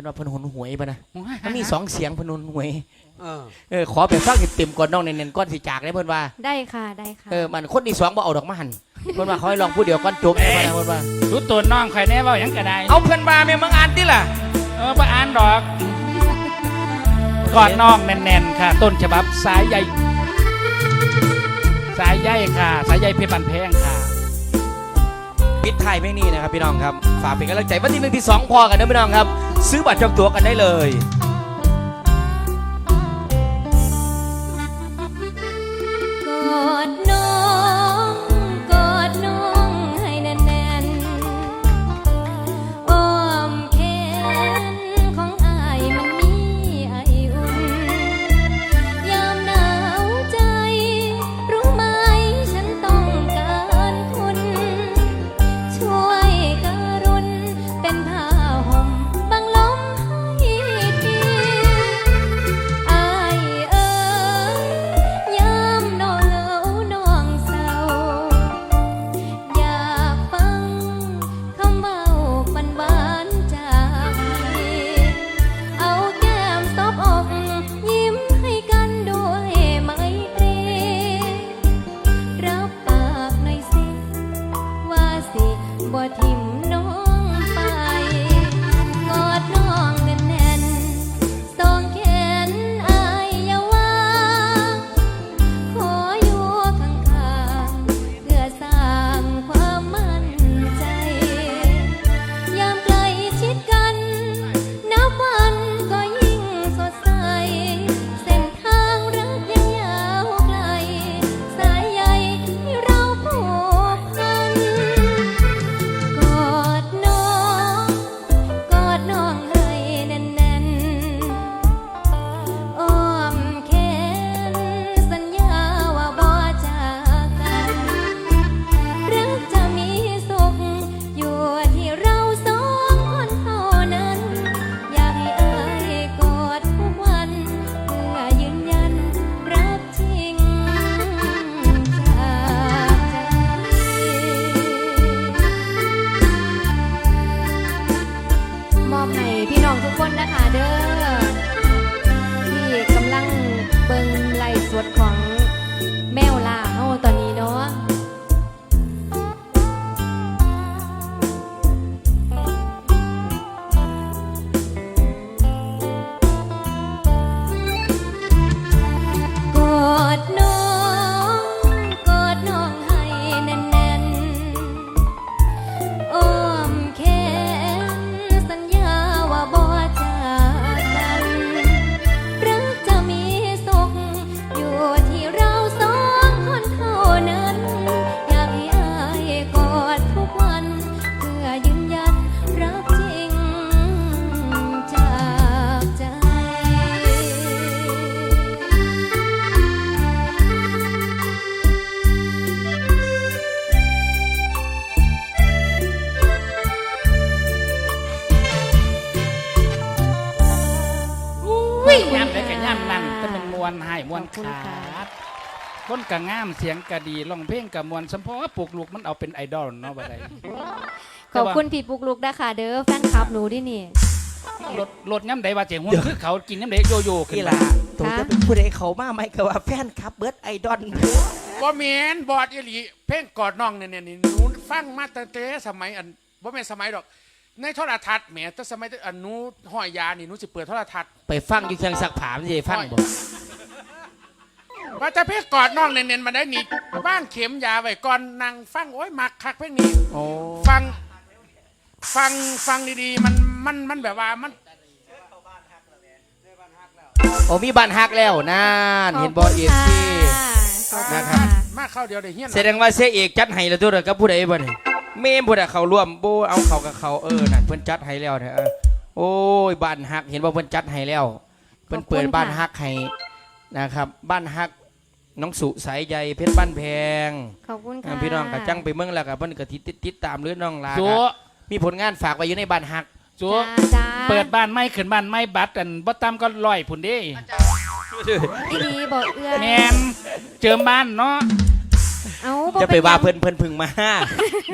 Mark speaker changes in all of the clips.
Speaker 1: เป็นว่าเพนหนหวยปะนะมันมีสองเสียงเพนหนหวย
Speaker 2: เออ
Speaker 1: เออขอแบบฟังให้เต็มก่อนน้องเน้นๆก้อนสิจากได้เพิ่นว่า
Speaker 3: ได้ค่ะได้ค่ะ
Speaker 1: เออมันคนที่สองบ่เอาดอกมาหันเพิ่นว่าเขาให้ลองผู้เดียวก่อนจบได้ปะนะเพิ่นว่า
Speaker 4: รู้ตัวน้องใครแน่เว่าหยังก็ได้
Speaker 1: เอาเพิ่นว่าแม่มึงอ่านติล่ะ
Speaker 4: เออประอ่านดอกกอดน้องแน่นๆค่ะ ต้นฉบับสายใยสายใยค่ะ สายใยเพชรบันแพงค่ะ
Speaker 1: ปิดท้ายเพลงนี้นะครับพี่น้องครับ ฝากเป็นกำลังใจวันที่หนึ่งที่สองพอกันนะพี่น้องครับ ซื้อบัตรจองตั๋วกันได้เลย
Speaker 4: ย่ำได้กับย่ำนั่นแต่เป็นมวนให้มวน
Speaker 3: ขอบคุณ
Speaker 4: ขา
Speaker 3: ค่ะ
Speaker 4: ดคนกะงามเสียงกะดีร้องเพลงกะมวนสมพอปลูกลูกมันเอาเป็นไอดอลเนาะบ่ได้
Speaker 3: ขอบคุณพี่ปุกลุกนะคะเด้อแฟนคลับหนูดินี่
Speaker 4: รถรถย่ำใดว่าเจ๋งหุ่นคือเขากินย่ำใดโยโย่ขึ้น
Speaker 1: นี่
Speaker 4: มา
Speaker 1: ล่ะตัวจะเป็นผู้ใดเขามาไหมก็ว่าแฟนคลับเบิร์ดไอดอล
Speaker 2: บ่แม่นบอดอีหลีเพลงกอดน้องเนี่ยเนี่ยนี่หนูฟังมาตั้งแต่สมัยอันบ่แม่นสมัยดอก ในโทรทัศน์แหมแต่สมัยแต่อันหนูห้อยยานี่หนูสิเปิดโทรทัศน์
Speaker 1: ไปฟังอยู่เครื่องซักผ้ามันจะได้ฟังบ่
Speaker 2: ว่าจะเพลงกอดน้องเน้นๆมาได้นี่บ้านเข็มยาไว้ก่อนนั่งฟังโอ้ยมักคักเพลงนี้
Speaker 1: โอ้
Speaker 2: ฟังฟังฟังดีๆ มันมันมันแบบว่ามัน
Speaker 1: โอ้มีบ้านฮักแล้วนั่นเห็นบ่เอฟซี
Speaker 3: ขอบคุณ
Speaker 1: นะครับ
Speaker 3: ค่ะ
Speaker 2: มาเข้าเดียวได้เฮียน
Speaker 1: แสดงว่าเสียเอกจัดให้แล้วตัวเด้อกับผู้ใดบ่นี่ เมมผู้ใดเขาร่วมโบเอาเขากับเขาเออนั่นเพิ่นจัดให้แล้วเด้อเออโอ้ยบ้านฮักเห็นว่าเพิ่นจัดให้แล้ว เพิ่นเปิดบ้านฮักให้นะครับ บ้านฮักน้องสุสายใยเพชรบ้านแพง
Speaker 3: ขอบคุณ
Speaker 1: อ่า
Speaker 3: ค่ะ
Speaker 1: พี่น้องก็จังไปเมืองแล้วก็เพิ่นก็ติดติดตามเรื่องน้องลา
Speaker 4: จั
Speaker 1: ก็
Speaker 4: ว
Speaker 1: มีผลงานฝากไว้อยู่ในบ้านฮัก
Speaker 4: จัว
Speaker 3: จ้าจ้า
Speaker 4: เปิดบ้านไม่ขึ้นบ้านไม่บัตรอันบ่ตามก็ลอยผุนเด้
Speaker 3: อีดีบอกเอื้อ
Speaker 4: แมนเจิมบ้านเนาะ
Speaker 3: เอาบ่
Speaker 1: จะไป
Speaker 3: นห
Speaker 1: ว่า
Speaker 3: ยัง
Speaker 1: เพิ่นเพิ่นพึ่งมา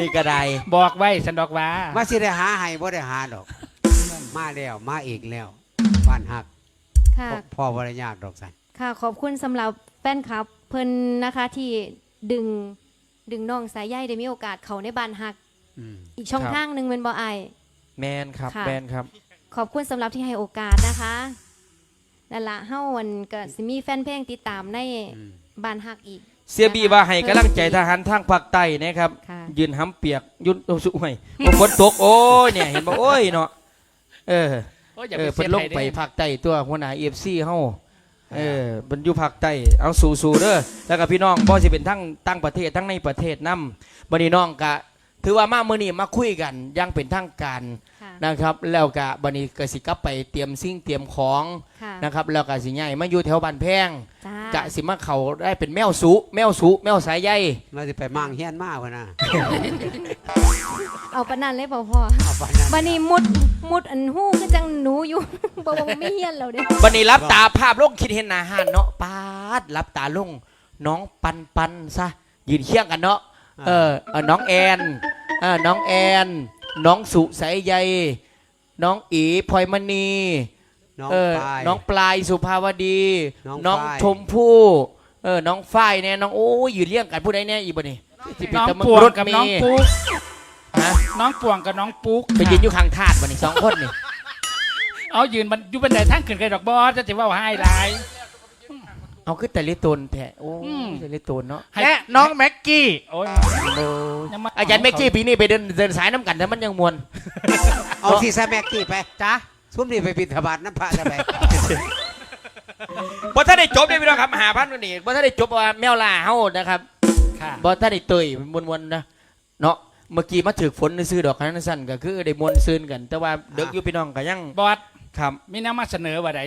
Speaker 1: นี่ก็ได้
Speaker 4: บอกไว้สันดอกว่า
Speaker 5: ว่าสิได้หาให้บ่ได้หาดอก มาแล้วมาอีกแล้วบ้านหัก
Speaker 1: ค่ะ
Speaker 5: พ่อพ่อวรยากดอกสัน
Speaker 1: ค่ะ ขอบคุณสำหรับแฟนคลับ เพิ่นนะคะที่ดึงดึงน้องสายใยได้มีโอกาสเขาในบ้านฮัก
Speaker 5: อืม
Speaker 1: อีกช่อง
Speaker 3: ครับ
Speaker 1: ทางหนึ่งเป็นบอไอาย
Speaker 3: แมนครับ
Speaker 1: ค่ะ
Speaker 3: แมนครับ
Speaker 1: ขอบคุณสำหรับที่ให้โอกาสนะคะนั่นละเฮ้าวันก็สิมีแฟนเพลงติดตามใน
Speaker 5: อืม
Speaker 1: บ้านฮักอีก
Speaker 3: เสียบีว่าให้กำลังใจทหารทางภาคใต้นะครับ
Speaker 1: ค่ะ
Speaker 3: ยืนห้ำเปียกยุนโอ้สุห่วยโอ้ฝนตกโอ้ยเนี่ยเห็นบ่โอ้ยเนาะเออ
Speaker 4: โอ้ยอย่า
Speaker 3: เอ
Speaker 4: ไป
Speaker 3: อ
Speaker 4: เสี
Speaker 3: เพิ่
Speaker 4: ย
Speaker 3: นล
Speaker 4: ใจ
Speaker 3: ง
Speaker 4: เด้
Speaker 3: ไปภาคใต้ตัวหัวหน้า FC เฮาเออเพิ่นอยู่ภาคใต้เอาสู่ๆเด้อแล้วก็พี่น้องบ่สิเป็นทั้งต่างประเทศทั้งในประเทศนํบัดนี้น้องก็ถือว่ามามื้อนี้มาคุยกันอยังเป็นทางการ
Speaker 1: ค่ะ
Speaker 3: นะครับ แล้วก็บัดนี้ก็สิกลับไปเตรียมสิ่งเตรียมของ
Speaker 1: ค่ะ
Speaker 3: นะครับ แล้วก็สิย้ายมาอยู่แถวบ้านแพง
Speaker 1: จ้า
Speaker 3: กะสิมาเขาได้เป็นแมวสุแมวสุแมวสายใย
Speaker 5: มาสิไปมั่งเฮียนมากวะนะ
Speaker 1: เอาปานนันเลยพ่อพ่อ
Speaker 5: เอาไปนั่น
Speaker 1: บันนี้มุดมุดอันหู้คือจังหนูอยู่บอกว่าไม่เฮียนเราเด้
Speaker 3: บันนี้รับตาภาพลงคิดเห็นหนาหานเนาะปาดรับตาลงน้องปันปันซะยืนเคียงกันเนาะเออเออน้องแอนเออน้องแอน น้องสุสายใยน้องอีพลอยมณี
Speaker 5: น้อง
Speaker 3: เออ
Speaker 5: ปลาย
Speaker 3: น้องปลายสุภาวดี
Speaker 5: น้อง
Speaker 3: น้อง
Speaker 5: ฝ้าย
Speaker 3: ชมพู่เออน้องฝ้ายเนี่ยน้องโอ้ยยืนเลี้ยงกันผู้ใดเนี่ยอีบันนี้สิเป็
Speaker 4: น้อง
Speaker 3: ตะมึ
Speaker 4: ปวง
Speaker 3: รถ
Speaker 4: กับ
Speaker 3: เม
Speaker 4: น้อง
Speaker 3: ย์
Speaker 4: ปุ๊ก
Speaker 3: ฮะ
Speaker 4: น้องปวงกับน้องปุ๊ก
Speaker 3: ไปยืนอยู่ข้างทาดบันนี้สองคนนี่
Speaker 4: เอายืนมันอยู่บันไดทางขึ้นไกลดอกบอสจะจะว่าให้หลาย
Speaker 3: เอาขึ้นแต่ลิตนแท้โอ้
Speaker 4: อืม
Speaker 3: แต่ลิตนเนาะ
Speaker 4: และน้องแม็กกี้ โอ้ย
Speaker 3: โอ้
Speaker 4: ยังมา
Speaker 3: อาจารย์เมกกี้ปีนี้ไปเดินเดินสายน้ำกันแต่มันยังมวน
Speaker 5: เอาที่ซะแม็กกี้ไปจ้า ซุ้มนี่ไปบิณฑบาตน้ำพระจะไป
Speaker 3: บ่ถ้าได้จบได้พี่น้องครับหาพันกันนี่บ่ถ้าได้จบว่าแมวล่าเฮานะครับ
Speaker 4: ค่ะ
Speaker 3: บ่ถ้าได้เตยมวนๆนะเนาะเมื่อกี้มาถึกฝนซื้อดอกคันนั้นสั้นก็คือได้มวนซื่นกัน แต่ว่าเด็กอยู่พี่น้องก็ยัง
Speaker 4: บอส
Speaker 3: ครับ
Speaker 4: มีแนวมาเสนอว่าใด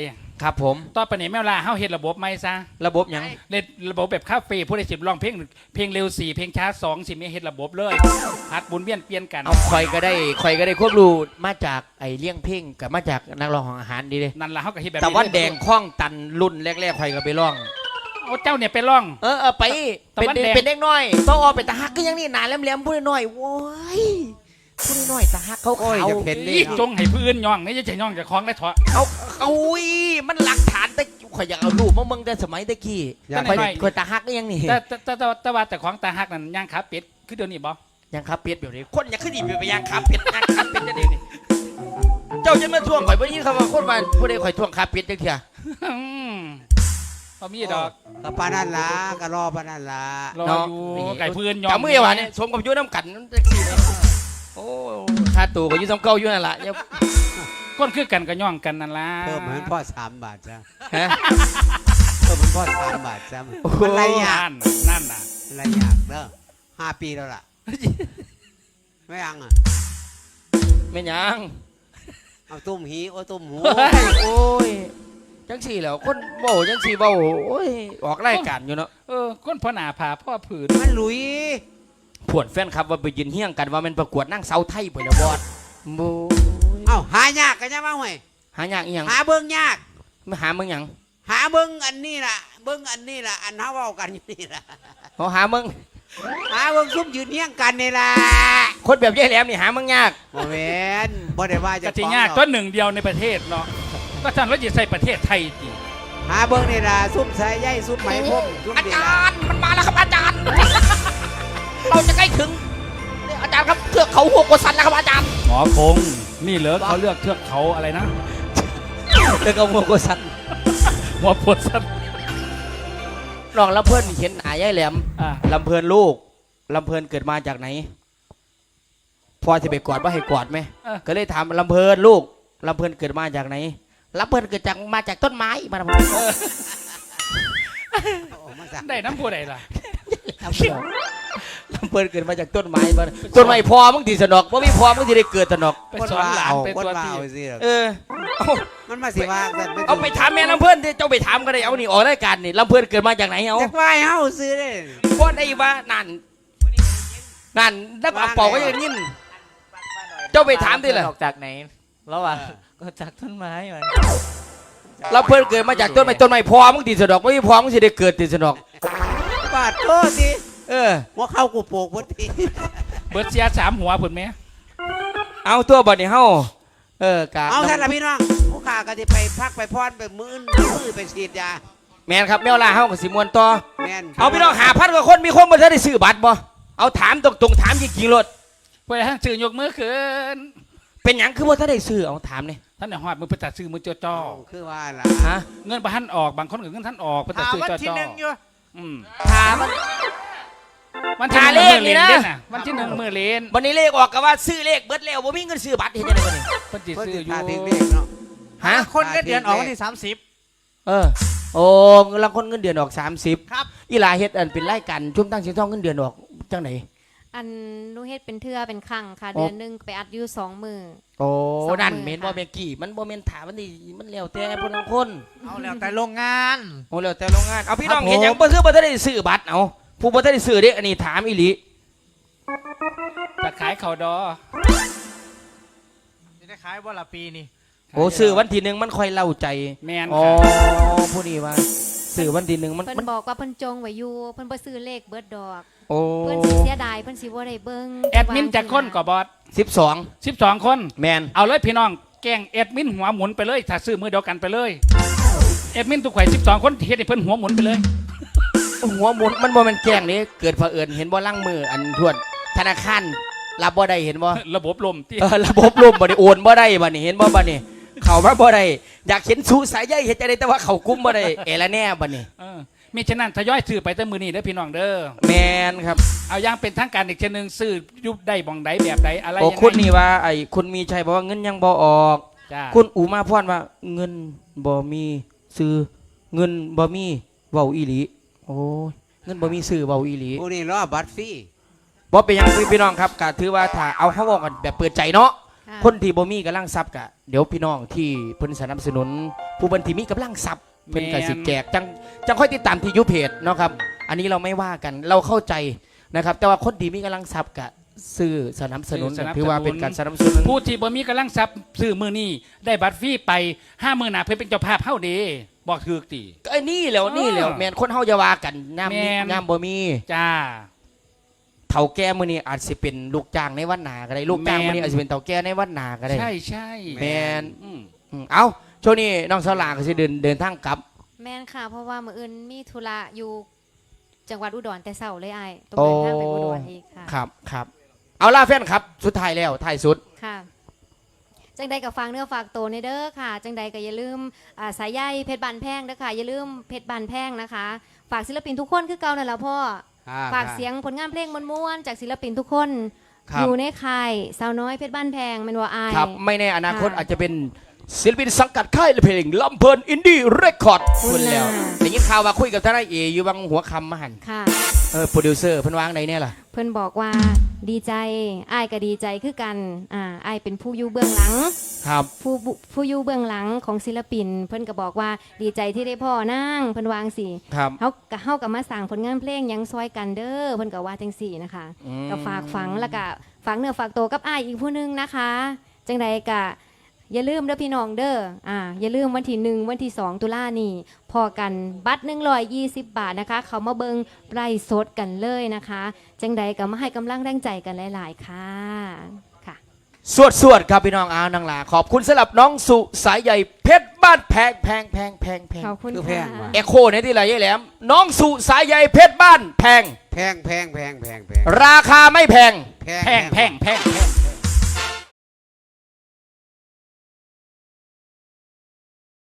Speaker 3: ครับผม
Speaker 4: ต่อไปนี้แม่ลาเฮาเฮ็ดระบบใหม่ซะ
Speaker 3: ระบบหยัง
Speaker 4: เล่นระบบแบบคาเฟ่ผู้ใดสิบร้องเพลงเพลงเร็วสี่เพลงช้าสองสิมีเฮ็ดระบบเลยหัดบุญเวียนเปลี่ยนกัน
Speaker 3: เอาคอยก็ได้คอยก็ได้ควบรู้มาจากไอ้เลี้ยงเพ่งกับมาจากนักร้องของอาหารดีเลย
Speaker 4: นั่นล่ะเฮาก็เฮ็ดแบบ
Speaker 3: แต่วันแดงคล้องตันรุ่นแรกๆคอยก็ไปร้อง
Speaker 4: โอ้เจ้าเนี่ยไปร้อง
Speaker 3: เออเออไป
Speaker 4: ตะ
Speaker 3: เป็น
Speaker 4: วัน
Speaker 3: เด็ก
Speaker 4: แดง
Speaker 3: เป็นเด็กน้อยต้องออกไปตาฮักก็ยังนี่หนาแหลมๆพูดน้อยๆโว้ย พูดน้อยๆตาฮักเขา
Speaker 5: โอ้ย
Speaker 3: เขา
Speaker 5: จะเห็นดิ
Speaker 4: อีจงให้ผู้อื่นย่องนี่จะใช่ย่องจากของได้เถอะ
Speaker 3: เอาเอาอุ้ยมันหลักฐานแต่ข่อยอยากเอารูปมาเมืองแต่สมัยตะกี้
Speaker 5: อยาก
Speaker 3: ข่อย
Speaker 4: หน่อย
Speaker 3: ข่อยตาฮักก็ยังนี่
Speaker 4: แต่แต่แต่แต่แต่ว่าแต่ของตาฮักนั่นย่างขาเป็ดคือเดี๋ยวนี้บ่
Speaker 3: ยังครับเป็ดแบบนี้คนอยากขึ้นอีกไปยังครับเป็ดยังครับเป็ดจะดีนี่เจ้าจะมาทวงข่อยบ่ยินคำว่าคนมาผู้ใดข่อยทวงครับเป็ดจังเถีย
Speaker 4: อืมบ่มีดอก
Speaker 5: ก็ปานนั่นล่ะก็รอปานนั่นล่ะ
Speaker 4: รออยู่ไก่ผู้อื่นย่อง
Speaker 3: จับมืออย่าว่าเนี่ยสมกับอยุ่น้ำกันจังซี่เลย โอ้ค่าตัวก็อยู่ซ้ำเก่าอยู่นั่นล่ะอย่า
Speaker 4: คนคือกันก็ย่องกันนั่นล่ะ
Speaker 5: เพิ่มให้พ่อสามบาทจ้ะ
Speaker 3: ฮะ
Speaker 5: เพิ่มให้พ่อสามบาทจ้ะ
Speaker 3: โอ้โห
Speaker 5: มันไรยาก
Speaker 4: นั่นนั่นน่ะ
Speaker 5: อะไรยากเด้อห้าปีแล้วล่ะ ไม่ยังอะ
Speaker 3: ไม่หยัง
Speaker 5: เอาตุ้มหีโอ้ตุ้มหู
Speaker 3: โอ้ยโอ้ยจังสี่แหล้วคนเว้าจังสี่เว้าโอ้ยออกรายการอยู่เนาะ
Speaker 4: เออคนพ่อหน้าผาพ่อผืน
Speaker 5: มันหลุย
Speaker 3: ผวดแฟนครับว่าไปยืนเฮี้ยงกันว่ามันประกวดนั่งเสาไทยไปแล้วบอดบู
Speaker 5: เอ้าหายากกันยังบ้างเว้ย
Speaker 3: หายากอีหยัง
Speaker 5: หาเบิ่งยาก
Speaker 3: มาหามึงหยัง
Speaker 5: หาเบิ่งอันนี้ล่ะเบิ่งอันนี้ล่ะอันเฮาเว้ากันอยู่นี่ล่ะ
Speaker 3: เขาหามึง
Speaker 5: หาเบิ่งซุ่มยืนเฮียงกันนี่ล่ะ
Speaker 3: คนแบบยายแหลมนี่หามึงยาก
Speaker 5: บ่แม่นบ่ได้ว่าจะ
Speaker 4: กติยากก็หนึ่งเดียวในประเทศเนาะก็ท่านว่าจะใส่ประเทศไทยจริง
Speaker 5: หาเบิ่งนี่ล่ะซุ่มสายใยซุ่มไหมพรมซุ่ม
Speaker 3: อา
Speaker 5: นี่
Speaker 3: จา
Speaker 5: ล่ะ
Speaker 3: รย์มันมาแล้วครับอาจารย์ เราจะใกล้ถึงนี่อาจารย์ครับเทือกเขาหัวกดสันแล้วครับอาจารย์
Speaker 4: หมอคง นี่เหรอเขาเลือกเทือกเขาอะไรนะ
Speaker 3: เทือกเขาหัวกดสัน
Speaker 4: หัวปวดสัตว์
Speaker 3: น้องลำเพิ่นเห็นหายายแหลม
Speaker 4: อ่า
Speaker 3: ลำเพลินลูกลำเพลินเกิดมาจากไหนพอจะไปกอดว่าให้กอดไหมก็เลยถามลำเพลินลูกลำเพลินเกิดมาจากไหนลำเพลินเกิดจากมาจากต้นไม้มาทำไม
Speaker 5: โอ้มาสั่ง
Speaker 4: ได้น้ำผู้ใดล่ะ
Speaker 3: ลำเพลิน เกิดมาจากต้นไม้มาต้นไม้พอมึงที่สนอกว่ามีพอมึงที่ได้เกิดสนอก
Speaker 4: ไปสอนหลาน
Speaker 5: เอา
Speaker 4: ไป
Speaker 5: คน
Speaker 4: ตัว
Speaker 5: ว่า
Speaker 4: ที่
Speaker 5: เอาสิ
Speaker 3: เออเอา
Speaker 5: มันมาสิว่ากัน
Speaker 3: เอาไปถามแม่ลำเพลินที่เจ้าไปถามก็ได้เอานี่ออกรายการนี่ลำเพลินเกิดมาจากไหนเอา
Speaker 5: จักว่าให้เฮาซื้อเด้
Speaker 3: พ่อได้ว่านั่นนั่นนักกระเป๋าก็ยังยินเจ้าไปถามดิล่ะ
Speaker 6: ออกจากไหนระหว่างก็จากต้นไม้มัน
Speaker 3: ลำเพลินเกิดมาจากต้นไม้ต้นไม้พอมึงที่สนอกว่ามีพอมึงที่ได้เกิดที่สนอก
Speaker 5: บาดโทษสิ
Speaker 3: เออ
Speaker 5: หัวเข้ากูโปกพอดี
Speaker 4: เบิร์ดเสียสามหัวผุนไหม
Speaker 3: เอาตัวบัดนี้เฮาเออกะ
Speaker 5: เอาท่านละพี่น้องผู้ข่าก็จะไปพักไปพรไปมื้อนมือไปฉีดยา
Speaker 3: แมนครับแมวลาเฮากับสิมวนต่อ
Speaker 5: แม่น
Speaker 3: เอาพี่น้องหาพันกว่าคนมีคนบ่ทันได้ซื้อบัตรบ่เอาถามตรงๆถามจริงๆรถ
Speaker 4: เพื่อให้สื่อยกมือขึ้น
Speaker 3: เป็นหยังคือบ่ทันได้ซื้อเอาถามนี่
Speaker 4: ท่านเนี่ยหอดมือไปตัดซื้อมือจ่อจ่อ
Speaker 5: เอาคือว่าล่ะ
Speaker 3: ฮะ
Speaker 4: เงินประหันออกบางคนก็เงินท่านออกไปตัด
Speaker 6: หา
Speaker 4: ซื้อ
Speaker 6: วัน
Speaker 4: จ่อ
Speaker 6: ที่
Speaker 4: จ่อ
Speaker 6: หนึ่งอยู่
Speaker 4: อืม
Speaker 3: ถาม มัน
Speaker 4: วันที่ห
Speaker 3: หา
Speaker 4: นึ่ง
Speaker 3: เลข
Speaker 4: มือ
Speaker 3: นี่
Speaker 4: เลน
Speaker 3: นะ
Speaker 4: เด่นน่ะวันที่หนึ่งมือเลน
Speaker 3: วันนี้เลขออกก็ว่าซื้อเลขเบิดแล้วบ่มีเงินซื้อบัตรเฮ็ดจังได๋บัดนี้
Speaker 4: เพิ่นสิ
Speaker 5: เพิ่น
Speaker 4: ซื้อ
Speaker 5: สิ
Speaker 4: อยู่
Speaker 5: พาถึงเลขเนาะ
Speaker 3: ฮะ
Speaker 6: คนเงินเดือนออกวันที่สามสิบ
Speaker 3: เออโอ้เงินรางคนเงินเดือนออก 30
Speaker 6: ครับ
Speaker 3: อีหลาเฮ็ดอันเป็นรายการช่วงตั้งเสียงทองเงินเดือนออกจังไหน
Speaker 1: อันหนูเฮ็ดเป็นเทื่อเป็นครั้งค่ะ
Speaker 3: โอ้
Speaker 1: เดือนหนึงไปอัดอยู่สองมือ
Speaker 3: โอ้
Speaker 1: สอง
Speaker 3: นั่น
Speaker 1: หมื่น
Speaker 3: เมนบ่
Speaker 1: ค่ะ
Speaker 3: แม่นกี่มันบ่แม่นถามมันนี่มันแล้วแต่ผู้ทั้งคน
Speaker 6: เอาแล้วแต่โรงงาน
Speaker 3: โอ้แล้วแต่โรงงานเอาพี่น้อง
Speaker 6: ครับผม
Speaker 3: เห็นหยังบ่คือบ่ทันได้ซื้อบัตรเอา ผู้บ่ทันได้ซื้อเด้อันนี้ถามอีหลี
Speaker 4: จะขายเขาดอ
Speaker 6: จะได้ขายวันละปีนี่
Speaker 3: โอ้ซื้อวันที่หนึ่งมันค่อยเล่าใจ
Speaker 4: แมน
Speaker 3: อ๋อ
Speaker 4: ค่ะ
Speaker 3: ผู้นี้ว่าซื้อวันที่หนึ่งมัน
Speaker 1: เพิ่น
Speaker 3: มัน
Speaker 1: บอกว่าเพิ่นจงไว้อยู่เพิ่นบ่ซื้อเลขเบิดดอก
Speaker 3: โอ้
Speaker 1: เพิ่นสิเสียดายเพิ่นสิบ่ได้เบิ่ง
Speaker 4: แอดมินจากคนกับบอส
Speaker 3: สิบสอง
Speaker 4: สิบสองคน
Speaker 3: แมน
Speaker 4: เอาเลยพี่น้องแกล้งแอดมินหัวหมุนไปเลยถ้าซื้อมือเดียวกันไปเลยแอดมินทุกข่อยสิบสองคนเฮ็ดให้เพิ่นหัวหมุนไปเลย
Speaker 3: หัวหมุนมันบ่แม่นแกล้งนี่เกิดเผอิญเห็นบ่ล่างมืออันทวนธนาคารรับบ่ได้เห็นบ่
Speaker 4: ระบบลมที่
Speaker 3: เออระบบล่มบ่ได้โอนบ่ได้บ่นี่เห็นบ่บ่นี่เข้ามาบ่ได้อยากเห็นสูสายใยเฮ็ดจังได๋แต่ว่าเข้ากุมบ่ได้เอละแน่บ่นี่
Speaker 4: เออมีฉะนั้นทยอยซื้อไปแต่มือนี้เด้อพี่น้องเด้อ
Speaker 3: แมนครับ
Speaker 4: เอาอย่างเป็นทางการอีกเช่นหนึ่งซื้อยุบได้บ่องใดแบบใดอะไร
Speaker 3: โอ้
Speaker 4: ยังไง
Speaker 3: คุณนี่ว่าไอ้คุณมีชัยบอกว่าเงินยังบ่ออก
Speaker 4: จ้า
Speaker 3: คุณอูมาพรว่าเงินบ่มีซื้อเงินบ่มีเว้าอีหลี โอ้ยเงินบ่มีซื้อเว้าอีหลี
Speaker 5: ผู้นี้รอบัตรฟรี
Speaker 3: บ่เป็นหยังพี่พี่น้องครับก็ถือว่าถ้าเอาเฮาเว้ากันแบบเปิดใจเนาะ
Speaker 1: ค่ะ
Speaker 3: คนที่บ่มีกำลังทรัพย์ก็เดี๋ยวพี่น้องที่เพิ่นสนับสนุน ผู้เพิ่นที่มีกำลังทรัพย์เพิ่นก็สิแจกจังจังค่อยติดตามที่ยูเพจเนาะครับ อันนี้เราไม่ว่ากันเราเข้าใจนะครับ แต่ว่าคนที่มีกำลังทรัพย์ก็ซื้อสนับสนุนก็ถือว่าเป็นการสนับสนุน
Speaker 4: ผู้ที่บ่มีกำลังทรัพย์ซื้อมือนี้ได้บัตรฟรีไปห้ามือหนาเพื่อเป็นเจ้าภาพเฮาเด้ บอกถือตี
Speaker 3: ก็ไอ้นี่แหล้วนี่แหล้ว
Speaker 4: เออ
Speaker 3: แมนคนเฮาจะว่ากันน้ำ
Speaker 4: แม่น
Speaker 3: น้ำบ่มี
Speaker 4: จ้า
Speaker 3: เฒ่าแก่มื้อนี้อาจสิเป็นลูกจ้างในวันหนาก็ได้ลูกจ้าง
Speaker 4: แม่น
Speaker 3: มื้อนี้อาจสิเป็นเฒ่าแก่ในวันหนาก็ได้
Speaker 4: ใช่ใช่
Speaker 3: แม่น
Speaker 4: อืม
Speaker 3: อืมเอ้าช่วงนี้น้องสลาก็สิเดินเดินทางกลับ
Speaker 1: แม่นค่ะ เพราะว่ามื้ออื่นมีธุระอยู่จังหวัดอุดรแต่เช้าเลยอ้ายต้อง
Speaker 3: โอ้
Speaker 1: เดินทางไปอุดรอีกค่ะ
Speaker 3: ครับครับ เอาล่าแฟนครับ สุดท้ายแล้วท้ายสุด
Speaker 1: ค่ะ จังใดก็ฝากเนื้อฝากตัวในเด้อค่ะ จังใดก็อย่าลืมอ่าสายใยเพชรบานแพงเด้อค่ะ อย่าลืมเพชรบานแพงนะคะ ฝากศิลปินทุกคนคือเก่านั่นแหละพ่อ
Speaker 5: อ่
Speaker 1: ฝากเสียงผลงานเพลงม้วนๆจากศิลปินทุกคน
Speaker 3: ครับ
Speaker 1: อยู่ในค่ายสาวน้อยเพชรบ้านแพงแมันว่าอาย
Speaker 3: ครับ ไม่แน่อนาคต
Speaker 1: ค่ะ
Speaker 3: อาจจะเป็นศิลปินสังกัดค่ายเพลงลำเพลินอินดี้เรคคอร์ด
Speaker 1: คุ
Speaker 3: คุณ
Speaker 1: ณ
Speaker 3: แล้ว
Speaker 1: น่ะ
Speaker 3: ได้ยินข่าวว่าคุยกับทนายเออยู่บางหัวคำมาหัน
Speaker 1: ค่ะ
Speaker 3: เออโปรดิวเซอร์เพิ่นวางไหนเนี่ยล่ะ
Speaker 1: เพิ่นบอกว่า ดีใจอายก็ดีใจคือกันอ่าอายเป็นผู้อยู่เบื้องหลัง
Speaker 3: ครับ
Speaker 1: ผู้บุผู้อยู่เบื้องหลังของศิลปิน เพิ่นก็บอกว่าดีใจที่ได้พ่อนั่งเพิ่นวางสิ
Speaker 3: ครับ
Speaker 1: เฮาก็เฮากับมาสร้างผลงานเพลงหยังซอยกันเด้อเพิ่นก็ว่าจังสี่นะคะ
Speaker 3: อืม
Speaker 1: ก็ฝากฝังแล้วก็ฝากเนื้อฝากตัวกับอ้ายอีกผู้หนึงนะคะ จังใดก็ อย่าลืมเด้อพี่น้องเด้ออ่าอย่าลืมวันที่หนึ่งวันที่สองตุลานี่พอกันบัตร120บาทนะคะ เขามาเบิงไร่สดกันเลยนะคะ จังใดก็มาให้กำลังแรงใจกันหลาย ๆ ค่ะค่ะ
Speaker 3: สวดสวดครับพี่น้องอาวนังหลาขอบคุณสำหรับน้องสุสายใหญ่เพชรบ้านแพงแพงแพงแพงแพง
Speaker 1: ขอบคุณ
Speaker 5: คือแพ
Speaker 1: ค่ะ
Speaker 5: งว่ะ
Speaker 3: เอโคในที่ไรยายแหลม น้องสุสายใหญ่เพชรบ้านแพง
Speaker 5: แพงแพงแพงแพงแพง
Speaker 3: ราคาไม่แพง
Speaker 5: แพ
Speaker 4: แพงแพงแพงแพง